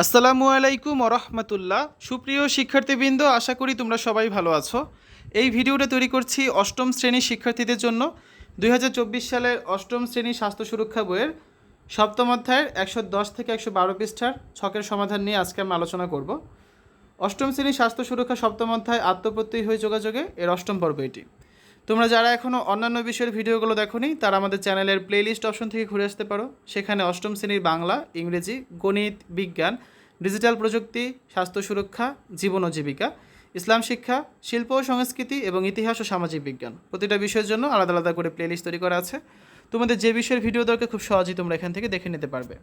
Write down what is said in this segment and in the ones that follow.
আসসালামু আলাইকুম রহমতুল্লাহ। সুপ্রিয় শিক্ষার্থীবৃন্দ, আশা করি তোমরা সবাই ভালো আছো। এই ভিডিওটা তৈরি করছি অষ্টম শ্রেণির শিক্ষার্থীদের জন্য। দুই হাজার চব্বিশ সালের অষ্টম শ্রেণির স্বাস্থ্য সুরক্ষা বইয়ের সপ্তম অধ্যায়ের একশো দশ থেকে একশো বারো পৃষ্ঠার ছকের সমাধান নিয়ে আজকে আমরা আলোচনা করব। অষ্টম শ্রেণির স্বাস্থ্য সুরক্ষা সপ্তম অধ্যায় আত্মপ্রত্যয়ী হয়ে যোগাযোগে এর অষ্টম পর্ব এটি। তোমরা যারা এখনও অন্যান্য বিষয়ের ভিডিওগুলো দেখোনি, তারা আমাদের চ্যানেলের প্লেলিস্ট অপশন থেকে ঘুরে আসতে পারো। সেখানে অষ্টম শ্রেণির বাংলা, ইংরেজি, গণিত, বিজ্ঞান ডিজিটাল প্রযুক্তি, স্বাস্থ্য সুরক্ষা, জীবন ও জীবিকা, ইসলাম শিক্ষা, শিল্প ও সংস্কৃতি এবং ইতিহাস ও সামাজিক বিজ্ঞান। প্রতিটা বিষয়ের জন্য আলাদা আলাদা করে প্লেলিস্ট তৈরি করা আছে। তোমাদের যে বিষয়ের ভিডিও দরকার, খুব সহজেই তোমরা এখান থেকে দেখে নিতে পারবে।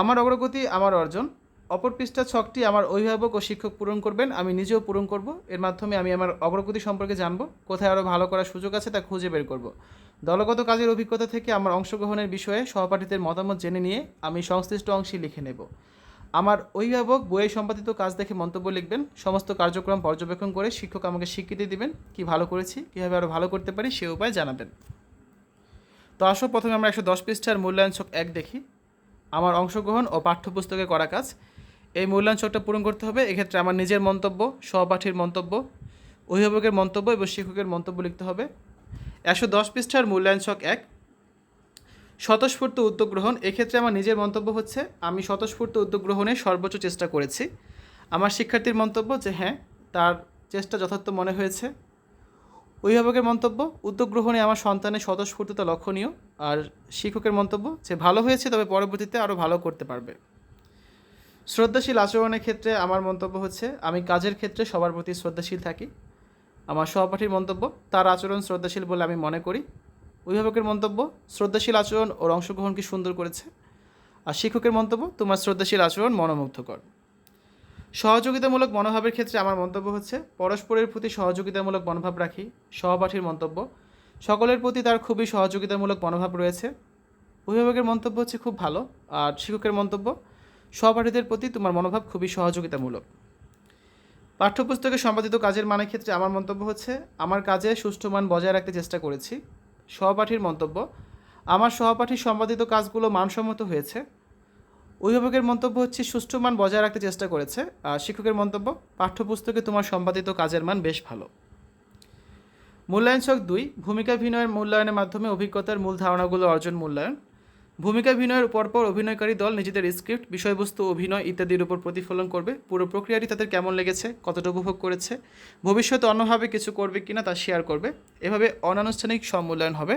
আমার অগ্রগতি, আমার অর্জন অপর পৃষ্ঠা ছকটি আমার অভিভাবক ও শিক্ষক পূরণ করবেন, আমি নিজেও পূরণ করব। এর মাধ্যমে আমি আমার অগ্রগতি সম্পর্কে জানব, কোথায় আরও ভালো করার সুযোগ আছে তা খুঁজে বের করব। দলগত কাজের অভিজ্ঞতা থেকে আমার অংশগ্রহণের বিষয়ে সহপাঠীদের মতামত জেনে নিয়ে আমি সংশ্লিষ্ট অংশে লিখে নেব। আমার অভিভাবক বইয়ে সম্পাদিত কাজ দেখে মন্তব্য লিখবেন, সমস্ত কার্যক্রম পর্যবেক্ষণ করে শিক্ষক আমাকে স্বীকৃতি দিবেন, কি ভালো করেছি, কীভাবে আরও ভালো করতে পারি সে উপায় জানাবেন। তো আসো, প্রথমে আমরা একশো দশ পৃষ্ঠার মূল্যায়ন ছক এক দেখি। আমার অংশগ্রহণ ও পাঠ্যপুস্তকে করা কাজ। এই মূল্যায়ন ছকটা পূরণ করতে হবে। এক্ষেত্রে আমার নিজের মন্তব্য, সহপাঠীর মন্তব্য, অভিভাবকের মন্তব্য এবং শিক্ষকের মন্তব্য লিখতে হবে। একশো দশ পৃষ্ঠার মূল্যায়ন ছক এক। স্বতঃস্ফূর্ত উদ্যোগ গ্রহণ, এক্ষেত্রে আমার নিজের মন্তব্য হচ্ছে, আমি স্বতঃস্ফূর্ত উদ্যোগ গ্রহণে সর্বোচ্চ চেষ্টা করেছি। আমার শিক্ষার্থীর মন্তব্য যে হ্যাঁ তার চেষ্টা যথার্থ মনে হয়েছে। অভিভাবকের মন্তব্য, উদ্যোগ গ্রহণে আমার সন্তানের স্বতঃস্ফূর্ততা লক্ষণীয়। আর শিক্ষকের মন্তব্য, যে ভালো হয়েছে, তবে পরবর্তীতে আরও ভালো করতে পারবে। শ্রদ্ধাশীল আচরণের ক্ষেত্রে আমার মন্তব্য হচ্ছে, আমি কাজের ক্ষেত্রে সবার প্রতি শ্রদ্ধাশীল থাকি। আমার সহপাঠীর মন্তব্য, তার আচরণ শ্রদ্ধাশীল বলে আমি মনে করি। অভিভাবকের মন্তব্য, শ্রদ্ধাশীল আচরণ ওর অংশগ্রহণকে সুন্দর করেছে। আর শিক্ষকের মন্তব্য, তোমার শ্রদ্ধাশীল আচরণ মনোমুগ্ধকর। সহযোগিতামূলক মনোভাবের ক্ষেত্রে আমার মন্তব্য হচ্ছে, পরস্পরের প্রতি সহযোগিতামূলক মনোভাব রাখি, সহপাঠীর মন্তব্য। সকলের প্রতি তার খুবই সহযোগিতামূলক মনোভাব রয়েছে। অভিভাবকের মন্তব্য হচ্ছে খুব ভালো, আর শিক্ষকের মন্তব্য সহপাঠীদের প্রতি তোমার মনোভাব খুবই সহযোগিতামূলক। পাঠ্যপুস্তকে সম্পাদিত কাজের মানের ক্ষেত্রে আমার মন্তব্য হচ্ছে, আমার কাজে সুষ্ঠু মান বজায় রাখতে চেষ্টা করেছি। সহপাঠীর মন্তব্য, আমার সহপাঠীর সম্পাদিত কাজগুলো মানসম্মত হয়েছে। অভিভাবকের মন্তব্য হচ্ছে, সুষ্ঠু মান বজায় রাখতে চেষ্টা করেছে। আর শিক্ষকের মন্তব্য, পাঠ্যপুস্তকে তোমার সম্পাদিত কাজের মান বেশ ভালো। মূল্যায়ন ছক দুই, ভূমিকা ভিনয়ের মূল্যায়নের মাধ্যমে অভিজ্ঞতার মূল ধারণাগুলো অর্জন মূল্যায়ন। ভূমিকা অভিনয়ের পরপর অভিনয়কারী দল নিজেদের স্ক্রিপ্ট, বিষয়বস্তু, অভিনয় ইত্যাদির উপর প্রতিফলন করবে। পুরো প্রক্রিয়াটি তাদের কেমন লেগেছে কতটা উপভোগ করেছে, ভবিষ্যতে অন্যভাবে কিছু করবে কিনা তা শেয়ার করবে। এভাবে অনানুষ্ঠানিক সম্মূল্যায়ন হবে।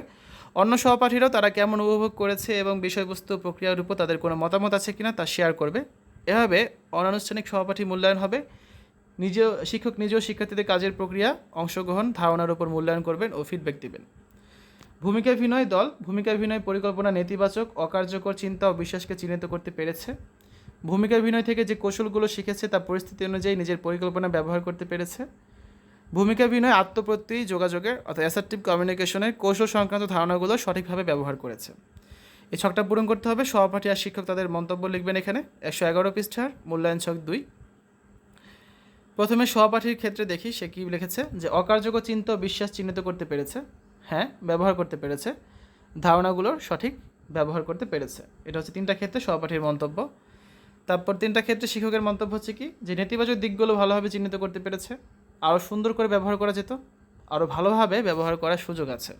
অন্য সহপাঠীরাও তারা কেমন উপভোগ করেছে এবং বিষয়বস্তু প্রক্রিয়ার উপর তাদের কোনো মতামত আছে কিনা তা শেয়ার করবে। এভাবে অনানুষ্ঠানিক সহপাঠী মূল্যায়ন হবে। নিজেও, শিক্ষক নিজেও শিক্ষার্থীদের কাজের প্রক্রিয়া, অংশগ্রহণ, ধারণার উপর মূল্যায়ন করবেন ও ফিডব্যাক দিবেন। ভূমিকা অভিনয় দল ভূমিকা অভিনয় পরিকল্পনা নেতিবাচক, অকার্যকর চিন্তা ও বিশ্বাসকে চিহ্নিত করতে পেরেছে। ভূমিকা অভিনয় থেকে যে কৌশলগুলো শিখেছে তা পরিস্থিতি অনুযায়ী নিজের পরিকল্পনা ব্যবহার করতে পেরেছে। ভূমিকা অভিনয় আত্মপ্রত্যয়ী যোগাযোগের অর্থাৎ অ্যাসার্টিভ কমিউনিকেশনের কৌশল সংক্রান্ত ধারণাগুলো সঠিকভাবে ব্যবহার করেছে। এই ছকটা পূরণ করতে হবে। সহপাঠী আর শিক্ষক তাদের মন্তব্য লিখবেন এখানে। একশো এগারো পৃষ্ঠার মূল্যায়ন ছক দুই। প্রথমে সহপাঠীর ক্ষেত্রে দেখি সে কী লিখেছে যে, অকার্যকর চিন্তা বিশ্বাস চিহ্নিত করতে পেরেছে। হ্যাঁ ব্যবহার করতে পেরেছে। ধারণাগুলোর সঠিক ব্যবহার করতে পেরেছে। এটা হচ্ছে তিনটা ক্ষেত্রে সহপাঠীর মন্তব্য। তারপর তিনটা ক্ষেত্রে শিক্ষকের মন্তব্য হচ্ছে কি? যে নেতিবাচক দিকগুলো ভালোভাবে চিহ্নিত করতে পেরেছে। আরও সুন্দর করে ব্যবহার করা যেত। আরও ভালোভাবে ব্যবহার করার সুযোগ আছে।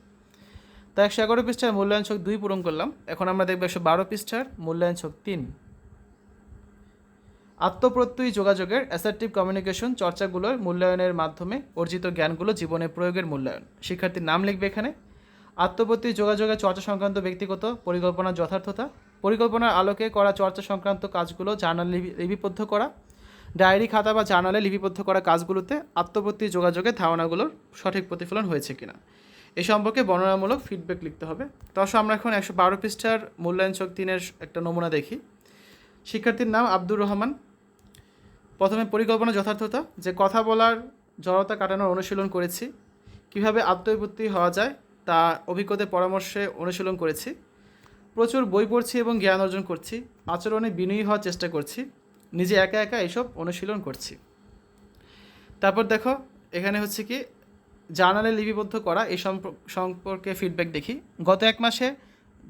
তো একশো এগারো পৃষ্ঠার মূল্যায়ন ছক দুই পূরণ করলাম। এখন আমরা দেখব একশো বারো পৃষ্ঠার মূল্যায়ন ছক তিন। আত্মপ্রত্যয়ী যোগাযোগের অ্যাসার্টিভ কমিউনিকেশন চর্চাগুলোর মূল্যায়নের মাধ্যমে অর্জিত জ্ঞানগুলো জীবনে প্রয়োগের মূল্যায়ন। শিক্ষার্থীর নাম লিখবে এখানে। আত্মপ্রত্যয়ী যোগাযোগের চর্চা সংক্রান্ত ব্যক্তিগত পরিকল্পনার যথার্থতা। পরিকল্পনার আলোকে করা চর্চা সংক্রান্ত কাজগুলো জার্নাল লিপিবদ্ধ করা। ডায়েরি, খাতা বা জার্নালে লিপিবদ্ধ করা কাজগুলোতে আত্মপ্রত্যয়ী যোগাযোগের ধারণাগুলোর সঠিক প্রতিফলন হয়েছে কিনা। এ সম্পর্কে বর্ণনামূলক ফিডব্যাক লিখতে হবে। তো আসলে আমরা এখন একশো বারো পৃষ্ঠার মূল্যায়ন চক তিনের একটা নমুনা দেখি। শিক্ষার্থীর নাম আব্দুর রহমান। প্রথমে পরিকল্পনা যথার্থতা, যে কথা বলার জড়তা কাটানোর অনুশীলন করেছি। কীভাবে আত্মবিপত্তি হওয়া যায়, তা অভিজ্ঞতার পরামর্শে অনুশীলন করেছি। প্রচুর বই পড়ছি এবং জ্ঞান অর্জন করছি। আচরণে বিনয়ী হওয়ার চেষ্টা করছি। নিজে একা একা এসব অনুশীলন করছি। তারপর দেখো, এখানে হচ্ছে কি, জার্নালে লিপিবদ্ধ করা, এই সম্পর্কে ফিডব্যাক দেখি। গত এক মাসে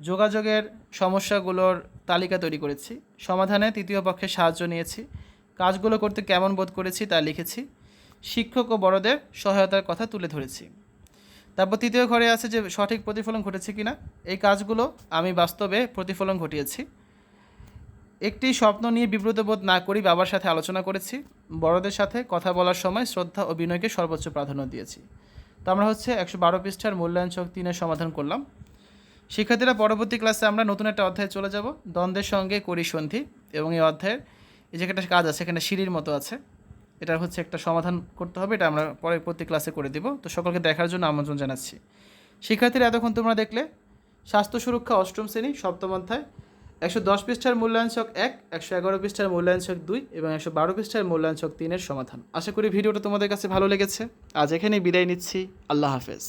যোগাযোগের সমস্যাগুলোর তালিকা তৈরি করেছি। সমাধানে তৃতীয় পক্ষের সাহায্য নিয়েছি। কাজগুলো করতে কেমন বোধ করেছি তা লিখেছি। শিক্ষক ও বড়দের সহায়তার কথা তুলে ধরেছি। তারপর তৃতীয় ঘরে আছে যে সঠিক প্রতিফলন ঘটেছে কিনা। এই কাজগুলো আমি বাস্তবে প্রতিফলন ঘটিয়েছি। একটি স্বপ্ন নিয়ে বিব্রত বোধ না করি বাবার সাথে আলোচনা করেছি। বড়দের সাথে কথা বলার সময় শ্রদ্ধা ও বিনয়কে সর্বোচ্চ প্রাধান্য দিয়েছি। তো আমরা হচ্ছে একশো বারো পৃষ্ঠার মূল্যায়ন চক তিনের সমাধান করলাম। শিক্ষার্থীরা পরবর্তী ক্লাসে আমরা নতুন একটা অধ্যায়ে চলে যাব। দ্বন্দ্বের সঙ্গে করি সন্ধি এবং এই অধ্যায়ের এই যে একটা কাজ আছে, এখানে সিঁড়ির মতো আছে। এটা হচ্ছে একটা সমাধান করতে হবে, এটা আমরা পরে প্রতি ক্লাসে করে দিব। তো সকলকে দেখার জন্য আমন্ত্রণ জানাচ্ছি। শিক্ষার্থীরা, এতক্ষণ তোমরা দেখলে, স্বাস্থ্য সুরক্ষা অষ্টম শ্রেণি, সপ্তম অধ্যায়, একশো দশ পৃষ্ঠার মূল্যায়ন ছক এক, একশো এগারো পৃষ্ঠার মূল্যায়ন ছক দুই এবং একশো বারো পৃষ্ঠার মূল্যায়ন ছক তিনের সমাধান। আশা করি ভিডিওটা তোমাদের কাছে ভালো লেগেছে। আজ এখানেই বিদায় নিচ্ছি। আল্লাহ হাফেজ।